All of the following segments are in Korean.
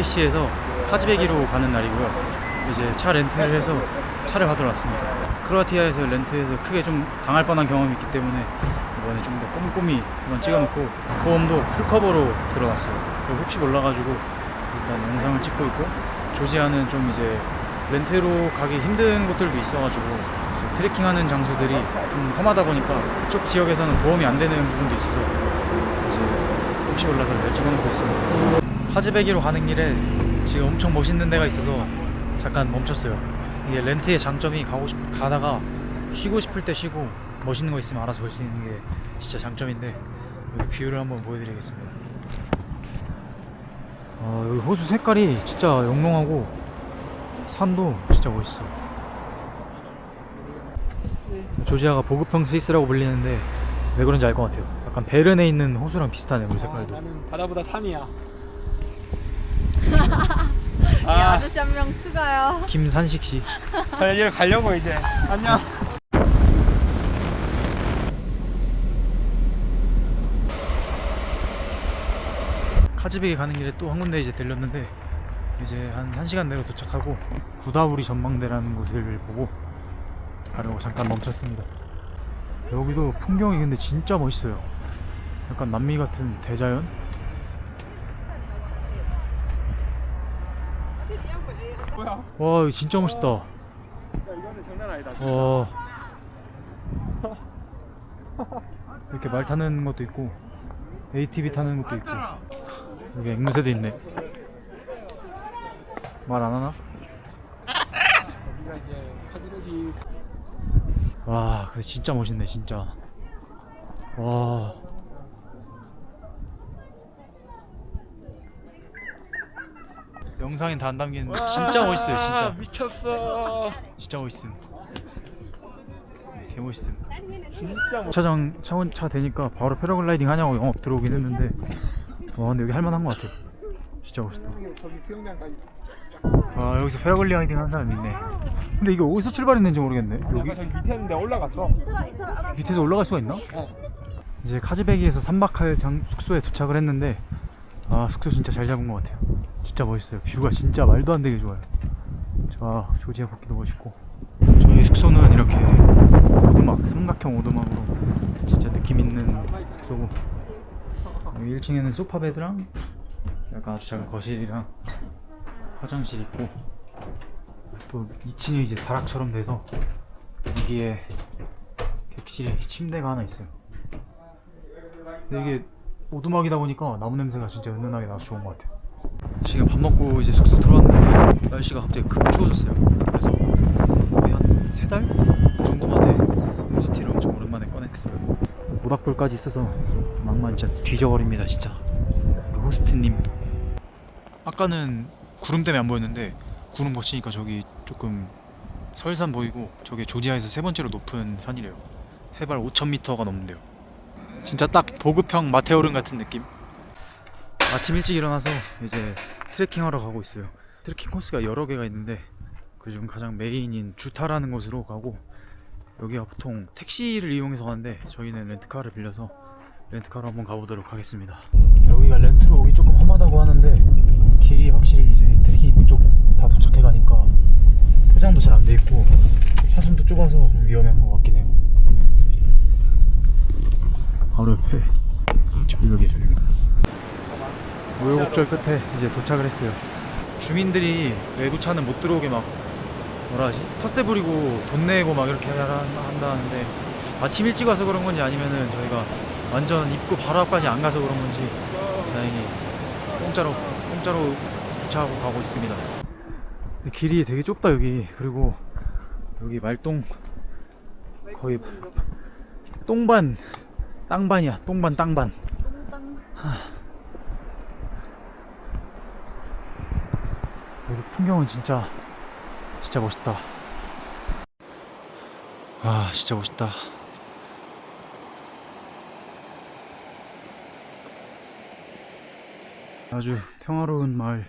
트빌리시에서 카즈베기로 가는 날이고요. 이제 차 렌트를 해서 차를 받으러 왔습니다. 크로아티아에서 렌트해서 크게 좀 당할 뻔한 경험이 있기 때문에 이번에 좀 더 꼼꼼히 한번 찍어놓고 보험도 풀커버로 들어놨어요. 혹시 몰라가지고 일단 영상을 찍고 있고 조지아는 좀 이제 렌트로 가기 힘든 곳들도 있어가지고 트레킹하는 장소들이 좀 험하다 보니까 그쪽 지역에서는 보험이 안 되는 부분도 있어서 이제 혹시 몰라서 잘 찍어놓고 있습니다. 카즈베기로 가는 길에 지금 엄청 멋있는 데가 있어서 잠깐 멈췄어요. 이게 렌트의 장점이 가고 싶 가다가 쉬고 싶을 때 쉬고 멋있는 거 있으면 알아서 볼 수 있는 게 진짜 장점인데 여기 뷰를 한번 보여드리겠습니다. 아, 여기 호수 색깔이 진짜 영롱하고 산도 진짜 멋있어. 조지아가 보급형 스위스라고 불리는데 왜 그런지 알 것 같아요. 약간 베른에 있는 호수랑 비슷하네 물 색깔도. 나는 바다보다 산이야. 이 아저씨 한 명 추가요. 김산식 씨. 저 여기를 가려고 이제. 안녕. 카즈베기 가는 길에 또 한 군데 이제 들렸는데 이제 한 1시간 내로 도착하고 구다우리 전망대라는 곳을 보고 가려고 잠깐 멈췄습니다. 여기도 풍경이 근데 진짜 멋있어요. 약간 남미 같은 대자연? 뭐야? 야, 와 이거 진짜 멋있다. 이거는 장난 아니다. 진짜. 와 이렇게 말 타는 것도 있고 ATV 타는 것도 있고 여기 앵무새도 있네. 말 안 하나? 와, 근데 진짜 멋있네, 진짜. 와. 영상엔 다 안 담기는데 진짜 멋있어요, 진짜. 미쳤어. 진짜 멋있음. 개 멋있음. 진짜 멋. 차장 차원 차 되니까 바로 패러글라이딩 하냐고 영업 들어오긴 했는데 와 근데 여기 할만한 것 같아. 진짜 멋있다. 저기 수영장까지. 아 여기서 패러글라이딩 하는 사람 있네. 근데 이게 어디서 출발했는지 모르겠네. 여기 저기 밑에 있는데 올라갔어. 밑에서 올라갈 수가 있나? 어. 이제 카즈베기에서 3박할 장 숙소에 도착을 했는데 아 숙소 진짜 잘 잡은 것 같아요 진짜 멋있어요. 뷰가 진짜 말도 안 되게 좋아요. 저 조지아 국기도 멋있고. 저희 숙소는 이렇게 오두막 삼각형 오두막으로 진짜 느낌 있는 숙소고. 여기 1층에는 소파 베드랑 약간 아주 작은 거실이랑 화장실 있고 또 2층에 이제 다락처럼 돼서 여기에 객실에 침대가 하나 있어요. 근데 이게 오두막이다 보니까 나무 냄새가 진짜 은은하게 나서 좋은 것 같아요. 지금 밥 먹고 이제 숙소 들어왔는데 날씨가 갑자기 급 추워졌어요. 그래서 거의 한 세 달? 그 정도 만에 후드티를 엄청 오랜만에 꺼냈어요. 모닥불까지 있어서 막만 진짜 뒤져버립니다 진짜. 호스트님. 아까는 구름 때문에 안 보였는데 구름 거치니까 저기 조금 설산 보이고 저게 조지아에서 세 번째로 높은 산이래요. 해발 5,000m가 넘는데요. 진짜 딱 보급형 마테오른 같은 느낌. 아침 일찍 일어나서 이제 트레킹 하러 가고 있어요. 트레킹 코스가 여러 개가 있는데 그중 가장 메인인 주타라는 곳으로 가고 여기가 보통 택시를 이용해서 가는데 저희는 렌트카를 빌려서 렌트카로 한번 가보도록 하겠습니다. 여기가 렌트로 오기 조금 험하다고 하는데 길이 확실히 이제 트레킹 입구 쪽 다 도착해 가니까 포장도 잘 안 돼 있고 차선도 좁아서 좀 위험한 것 같긴 해요. 바로 옆에 절벽이 절벽 우여곡절 끝에 이제 도착을 했어요. 주민들이 외부 차는 못 들어오게 막 뭐라 하지? 텃세 부리고 돈 내고 막 이렇게 하라- 한다 하는데 아침 일찍 와서 그런 건지 아니면은 저희가 완전 입구 바로 앞까지 안 가서 그런 건지 다행히 공짜로 공짜로 주차하고 가고 있습니다. 길이 되게 좁다 여기. 그리고 여기 말똥 거의 똥반 땅반이야. 똥반 땅반. 하. 그래도 풍경은 진짜 진짜 멋있다. 와 진짜 멋있다. 아주 평화로운 마을.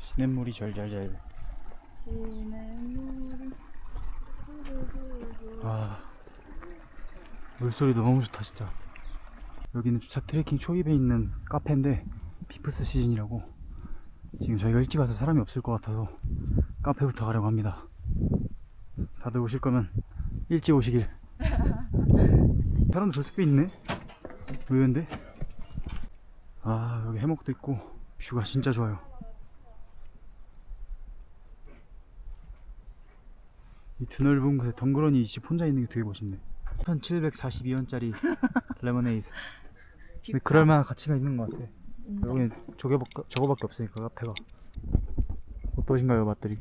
시냇물이 절절절. 와 물소리도 너무 좋다 진짜. 여기는 주차 트레킹 초입에 있는 카페인데 피프스 시즌이라고 지금 저희가 일찍 와서 사람이 없을 것 같아서 카페부터 가려고 합니다. 다들 오실 거면 일찍 오시길. 사람도 벌써 꽤 있네. 의외인데. 아 여기 해먹도 있고 뷰가 진짜 좋아요. 이 드넓은 곳에 덩그러니 이집 혼자 있는 게 되게 멋있네. 1742원짜리 레모네이드. 근데 그럴 만한 가치가 있는 것 같아. 여기는 저게밖에, 저거밖에 없으니까 카페가. 어떠신가요 맛들이?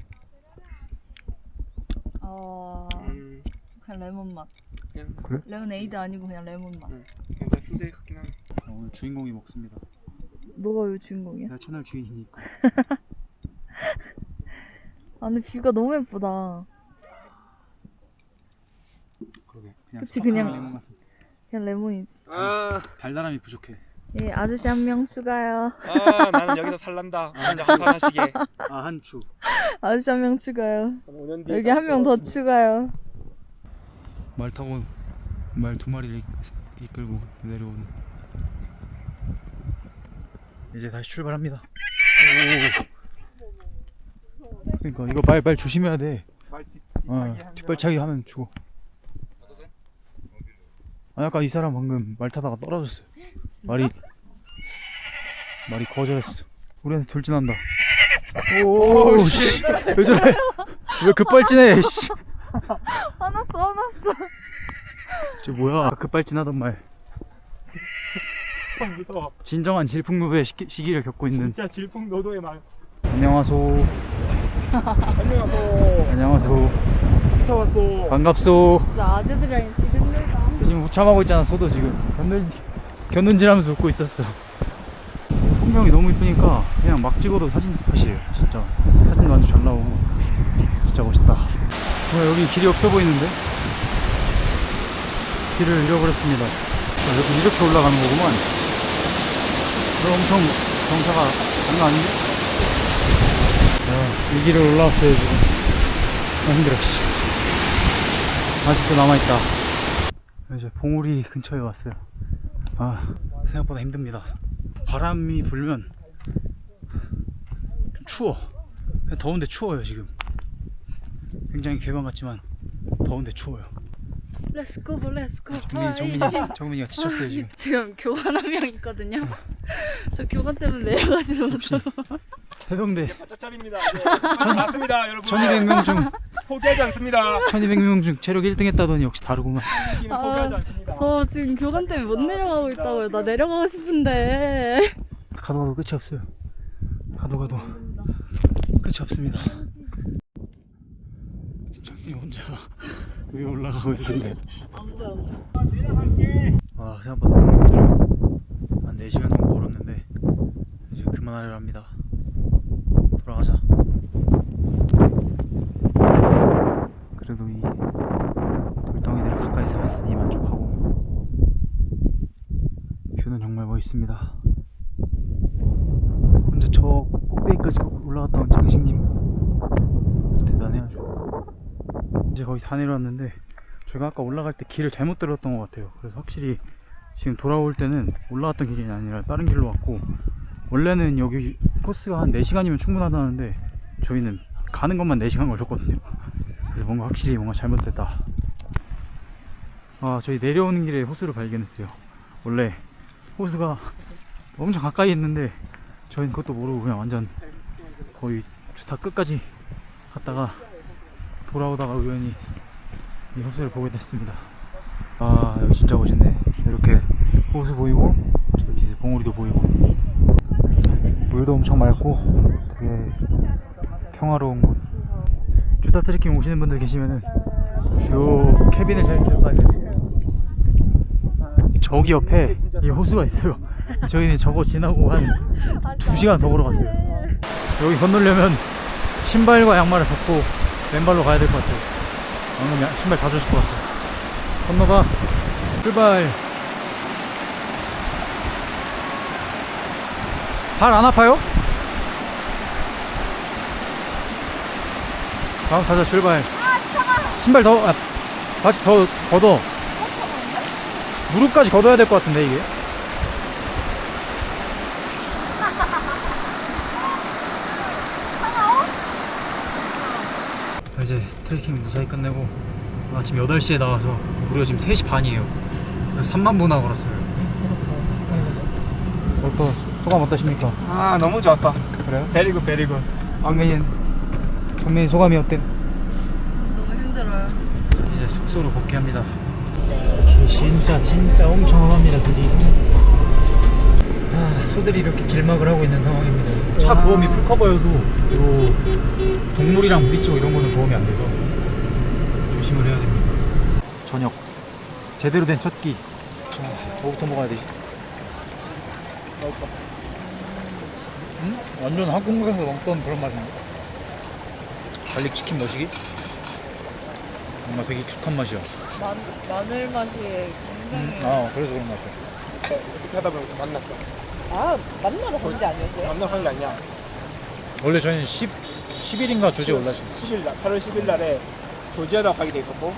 어 음, 그냥 레몬 맛. 그냥 그래? 레몬에이드 아니고 그냥 레몬 맛. 진짜 수제 같긴 하네. 아, 오늘 주인공이 먹습니다. 너가 왜 주인공이야? 내가 채널 주인이니까. 아 근데 뷰가 너무 예쁘다. 그러게. 그냥 그치, 스파클링 그냥- 레몬 같은. 그냥 레몬이지. 아, 달달함이 부족해. 예 아저씨 한 명 추가요. 아 나는 여기서 살란다. 혼자 한판하시게. 아 한추. 아저씨 한 명 추가요. 5년 뒤에 여기 한 명 더 추가요. 말 타고 말 두 마리를 이- 이끌고 내려오는. 이제 다시 출발합니다. 오. 그러니까 이거 말 말 조심해야 돼. 어, 뒷발차기 하면 죽어. 아, 아까 이 사람 방금 말 타다가 떨어졌어요. 말이 말이 거절했어. 우리한테 돌진한다. 오, 씨, 왜 저래? 왜 급발진해? 씨, 화났어 화났어. 저 뭐야? 급발진하던 말. 참 무서워. 진정한 질풍노도의 시기, 시기를 겪고 있는. 진짜 질풍노도의 말. 안녕하소. 안녕하소. 왔어. 반갑소. 진짜 아재들이랑 우참하고 있잖아 소도 지금 견눈 견눈질 하면서 웃고 있었어 풍경이 너무 이쁘니까 그냥 막 찍어도 사진 스팟이에요 진짜 사진도 아주 잘 나오고 진짜 멋있다. 어, 여기 길이 없어 보이는데? 길을 잃어버렸습니다. 자, 여기 이렇게 올라가는 거구만. 엄청 경사가 장난 아닌데? 자, 이 길을 올라왔어요 지금. 아 힘들어 씨. 아직도 남아있다 이제 봉우리 근처에 왔어요. 아 생각보다 힘듭니다. 바람이 불면 좀 추워. 더운데 추워요 지금. 굉장히 괴방 같지만 더운데 추워요. 렛츠고 렛츠고. 정민이 정민이 정민이가 지쳤어요 지금. 지금 교관 한 명 있거든요. 저 교관 때문에 내려가지도 못하고. 해병대 바짝짜리입니다. 네. 맞습니다, 여러분. 1200명 중 포기하지 않습니다. 1200명 1200명 중 체력 1등 했다더니 역시 다르구만. 포기하지 않습니다. 저 지금 교관 때문에 못 내려가고 있다고요. 나 내려가고 싶은데. 가도 가도 끝이 없어요. 가도 가도 끝이 없습니다. 정민이 혼자 위에 올라가고 있는데. 와 생각보다 너무 힘들어요 한 4시간 정도 걸었는데 이제 그만하려 합니다 돌아가자 그래도 이 돌덩이들을 가까이 잡았으니 만족하고 뷰는 정말 멋있습니다 혼자 저 꼭대기까지 올라갔다 온 장식님 대단해 아주 이제 거의 다 내려왔는데 저희가 아까 올라갈 때 길을 잘못 들었던 것 같아요. 그래서 확실히 지금 돌아올 때는 올라갔던 길이 아니라 다른 길로 왔고 원래는 여기 코스가 한 4시간이면 충분하다는데 저희는 가는 것만 4시간 걸렸거든요. 그래서 뭔가 확실히 뭔가 잘못됐다. 아, 저희 내려오는 길에 호수를 발견했어요. 원래 호수가 엄청 가까이 있는데 저희는 그것도 모르고 그냥 완전 거의 주타 끝까지 갔다가 돌아오다가 우연히 이 호수를 보게 됐습니다. 아 여기 진짜 멋있네. 이렇게 호수 보이고 저 뒤에 봉우리도 보이고 물도 엄청 맑고 되게 평화로운 곳. 주타 트레킹 오시는 분들 계시면은 요 캐빈을 잘 기억하세요. 저기 옆에 이 호수가 있어요. 저희는 저거 지나고 한 2시간 더 걸어갔어요. 여기 건너려면 신발과 양말을 벗고 맨발로 가야 될 것 같아요. 방금 야- 신발 다 젖을 것 같아. 건너가. 출발. 발 안 아파요? 다음 타자 출발. 아, 신발 더, 아, 다시 더 걷어. 무릎까지 걷어야 될 것 같은데, 이게. 아, 이제 트레킹 무사히 끝내고 아침 8시에 나와서 무려 지금 3시 반이에요. 3만 보나 걸었어요. 어떠 소감 어떠십니까? 아 너무 좋았어. 그래요? 베리굿 베리굿. 왕민 박민인 소감이 어때? 너무 힘들어요. 이제 숙소로 복귀합니다. 진짜 진짜 엄청 험합니다 길이. 아, 소들이 이렇게 길막을 하고 있는 상황입니다. 차 보험이 풀커버여도 요 동물이랑 부딪히고 이런 거는 보험이 안 돼서 조심을 해야 됩니다. 저녁. 제대로 된 첫 끼. 아, 뭐부터 먹어야 되지? 응? 완전 한국에서 먹던 그런 맛인데 갈릭 치킨 머시기? 뭔가 되게 익숙한 맛이야 마, 마늘 맛이 굉장히. 아 그래서 그런 것 같아 어떻게 하다 보니까 만났어. 아 만나러 간 게 아니었어요? 만나서 한게 아니야. 원래 저희는 10, 10일인가 조지에 올랐어요 10일 날, 8월 10일 날에 조지아로 가게 돼 있었고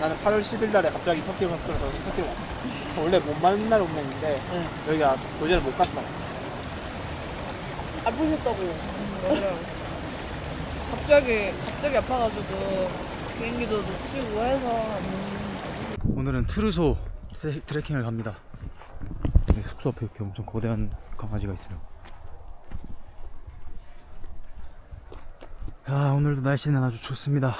나는 8월 10일 날에 갑자기 터키로 갔어서 터키로 갔어. 원래 못 만날 운명인데 응. 여기가 조지아를 못 갔어. 아프셨다고. 맞아요. 갑자기 갑자기 아파가지고 비행기도 놓치고 해서. 오늘은 트루소 트레, 트레킹을 갑니다. 여기 숙소 앞에 이렇게 엄청 거대한 강아지가 있어요. 아 오늘도 날씨는 아주 좋습니다.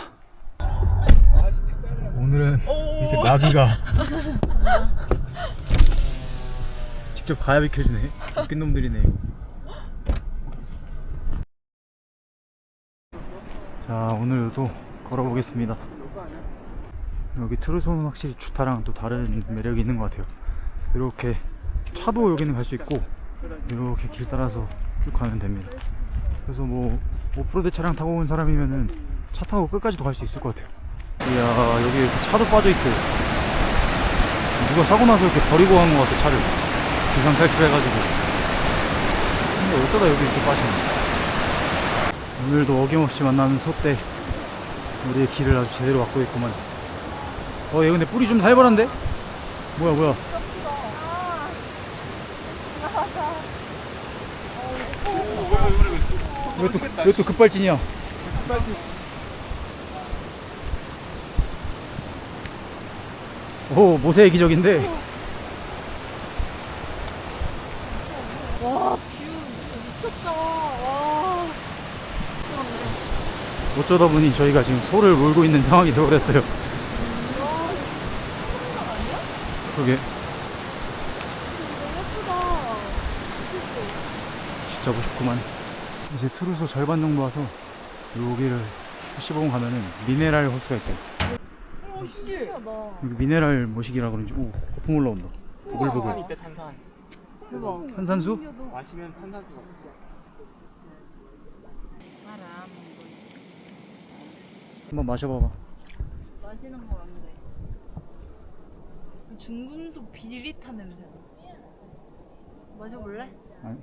오늘은 이렇게 나비가 직접 가야 비켜주네. 웃긴 놈들이네 이거 자 오늘도 걸어보겠습니다. 여기 트루소는 확실히 주타랑 또 다른 매력이 있는 것 같아요. 이렇게 차도 여기는 갈 수 있고 이렇게 길 따라서 쭉 가면 됩니다. 그래서 뭐 오프로드 차량 타고 온 사람이면은 차 타고 끝까지도 갈 수 있을 것 같아요. 이야 여기 차도 빠져 있어요. 누가 사고 나서 이렇게 버리고 간 것 같아 차를. 비상 탈출해가지고. 근데 어쩌다 여기 이렇게 빠지네 오늘도 어김없이 만나는 소떼 우리의 길을 아주 제대로 막고 있구만. 어얘 근데 뿌리 좀 살벌한데? 뭐야 뭐야? 왜 또 왜 또 급발진이야? 오 모세의 기적인데 와, 뷰 진짜 미쳤다. 와. 어쩌다 보니 저희가 지금 소를 몰고 있는 상황이 되어버렸어요 예쁘다. 진짜 멋있구만 이제 트루소 절반 정도 와서 여기를 15분 가면은 미네랄 호수가 있대 오, 신기하다. 여기 미네랄 뭐시기라 그런지 오 거품 올라온다 보글보글 이때 탄산. 대박. 탄산수? 마시면 탄산수가 한번 마셔봐봐 마시는 거 같네. 중금속 비릿한 냄새. 마셔볼래? 아니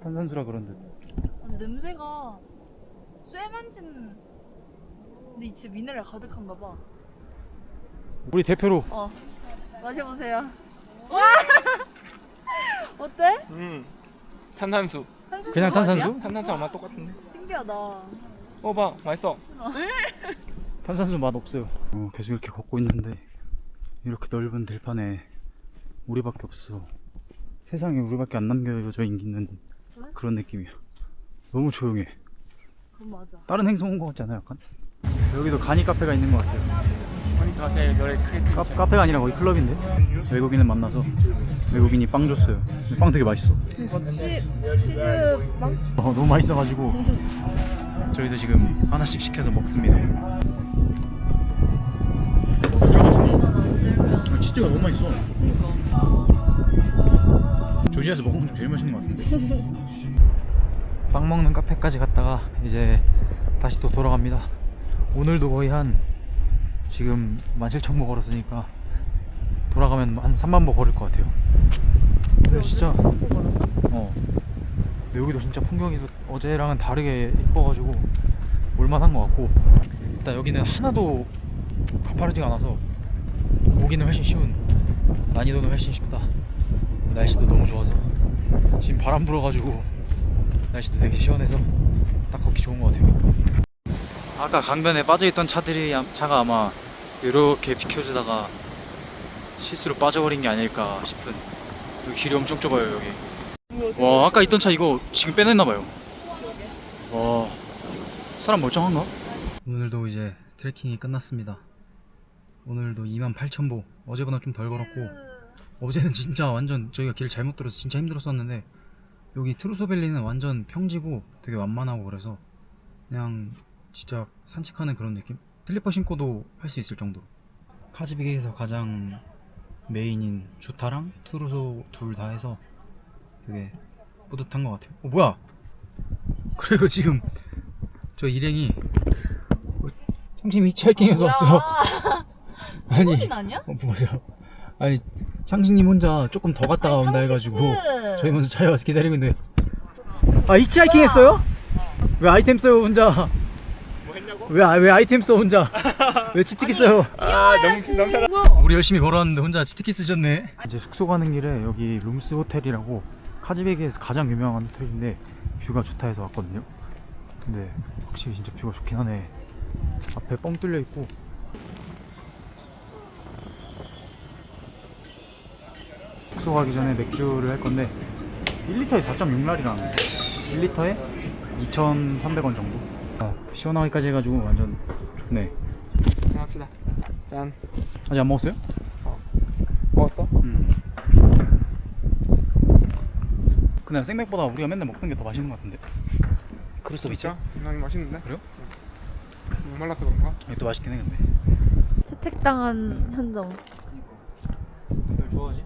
탄산수라 그런데 아, 냄새가 쇠만진. 근데 이 집에 미네랄 가득한가 봐. 우리 대표로 어. 마셔보세요. 와! 어때? 음. 탄산수. 탄산수 그냥? 탄산수? 탄산수 아마 똑같은데. 신기하다. 먹어봐. 맛있어. 탄산수 맛 없어요. 어, 계속 이렇게 걷고 있는데 이렇게 넓은 들판에 우리밖에 없어. 세상에 우리밖에 안 남겨져 있는 그런 느낌이야. 너무 조용해. 다른 행성 온것 같지 않아 약간? 여기도 가니 카페가 있는 것 같아요. 그러니까 제 노래. 카, 카페가 아니라 거의 클럽인데? 외국인을 만나서 외국인이 빵 줬어요. 빵 되게 맛있어. 치, 치즈 빵? 어, 너무 맛있어가지고. 저희도 지금 하나씩 시켜서 먹습니다 치즈가 너무 맛있어. 그니까. 조지아에서 먹은 것중 제일 맛있는 것 같은데. 빵 먹는 카페까지 갔다가 이제 다시 또 돌아갑니다. 오늘도 거의 한 지금 17,000보 걸었으니까 돌아가면 한 3만 보 걸을 것 같아요. 근데 진짜 어? 근데 여기도 진짜 풍경이 또 어제랑은 다르게 이뻐가지고 올만한 것 같고. 일단 여기는 하나도 가파르지가 않아서 오기는 훨씬 쉬운 난이도는 훨씬 쉽다. 날씨도 너무 좋아서. 지금 바람 불어가지고 날씨도 되게 시원해서 딱 걷기 좋은 것 같아요. 아까 강변에 빠져있던 차들이 암- 차가 아마 이렇게 비켜주다가 실수로 빠져버린 게 아닐까 싶은 여기 길이 엄청 좁아요 여기. 와 아까 있던 차 이거 지금 빼냈나봐요. 와 사람 멀쩡한가? 오늘도 이제 트레킹이 끝났습니다 오늘도 28,000보. 어제보다 좀 덜 걸었고 어제는 진짜 완전 저희가 길 잘못 들어서 진짜 힘들었었는데 여기 트루소밸리는 완전 평지고 되게 완만하고 그래서 그냥 진짜 산책하는 그런 느낌? 슬리퍼 신고도 할 수 있을 정도로. 카즈빅에서 가장 메인인 주타랑 트루소 둘 다 해서 되게 뿌듯한 것 같아요. 어 뭐야? 그리고 지금. 저 일행이 창심 히치하이킹에서 왔어요 아니 인 아니야? 어, 맞아. 아니 창식님 혼자 조금 더 갔다가 온다 해가지고 저희 먼저 차에 와서 기다리고 있는데 아 히치하이킹 했어요? 왜 아이템 써요 혼자? 뭐 했냐고? 왜, 아- 왜 아이템 써 혼자? 왜 치트키 써요? 아 너무 너무 편하 우리 열심히 걸어왔는데 혼자 치트키 쓰셨네 이제 숙소 가는 길에 여기 룸스 호텔이라고 카즈베기에서 가장 유명한 호텔인데 뷰가 좋다 해서 왔거든요 근데 확실히 진짜 뷰가 좋긴 하네 앞에 뻥 뚫려 있고 숙소 가기 전에 맥주를 할 건데 1리터에 4.6랄이랑 1리터에 2,300원 정도 아, 시원하기까지 해가지고 완전 좋네 합시다 짠 아직 안 먹었어요? 먹었어? 음. 그냥 생맥보다 우리가 맨날 먹던 게 더 맛있는 것 같은데 크루스 비치? 진짜? 난 맛있는데? 그래요? 못 말라서 그런가? 이게 또 맛있긴 해 근데 채택당한 현정. 별 좋아하지?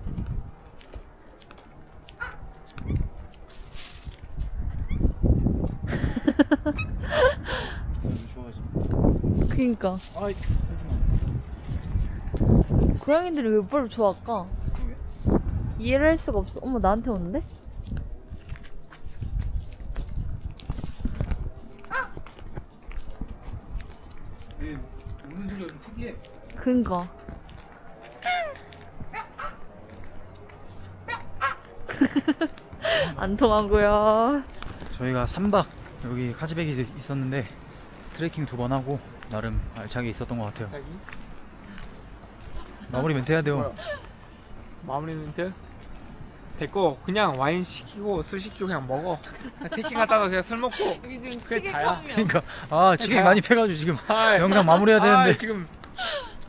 별 좋아하지? 그니까 아이 고양이들이 왜뭘 좋아할까? 이해를 할 수가 없어. 어머 나한테 오는데? 얘 우는 소리가 좀 특이해 그니까. 안 통하고요. 저희가 3박 여기 있- 있었는데 트레킹 두 번 하고 나름 알차게 있었던 것 같아요 자기 마무리 멘트 해야 돼요 뭐야? 마무리 멘트? 됐고 그냥 와인 시키고 술 시키고 그냥 먹어 그냥 갔다가 그냥 술 먹고 여기 지금 그게 다야. 그러니까 아 지금 많이 패가지고 지금 아, 영상 마무리해야 되는데. 아, 지금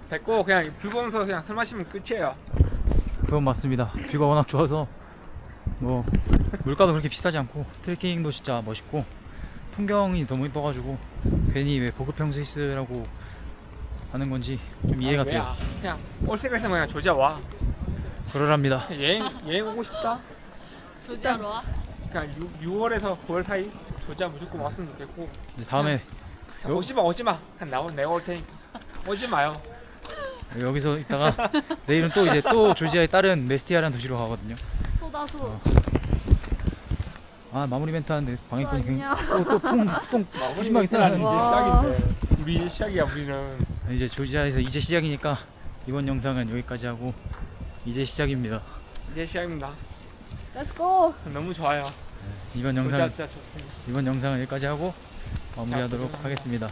됐고 그냥 뷰 보면서 그냥 술 마시면 끝이에요 그건 맞습니다. 뷰가 워낙 좋아서 뭐 물가도 그렇게 비싸지 않고 트레킹도 진짜 멋있고 풍경이 너무 이뻐가지고 괜히 왜 보급형 스위스라고 하는 건지 좀 이해가 아, 돼요. 왜야? 그냥 올 생각했으면 그냥 조지아 와 그러랍니다. 여행 여행 오고 싶다 조지하러 와. 그냥 6, 6월에서 9월 사이 조지아 무조건 왔으면 좋겠고 이제 다음에 그냥 요- 오지마 오지마 그냥 나오 내가 올 테니까 오지 마요 여기서 있다가 내일은 또 이제 또 조지아의 다른 메스티아라는 도시로 가거든요. 소다소. 어. 아 마무리 멘트 하는데 방해꾼이 안녕. 또또똥똥 푸짐하게 이제 쓰라는 와. 시작인데 우리 이제 시작이야 우리는 이제 조지아에서 이제 시작이니까 이번 영상은 여기까지 하고 이제 시작입니다. 이제 시작입니다 Let's go. 너무 좋아요 이번 조지아 영상 진짜 좋습니다 이번 영상은 여기까지 하고 마무리하도록 자, 하겠습니다.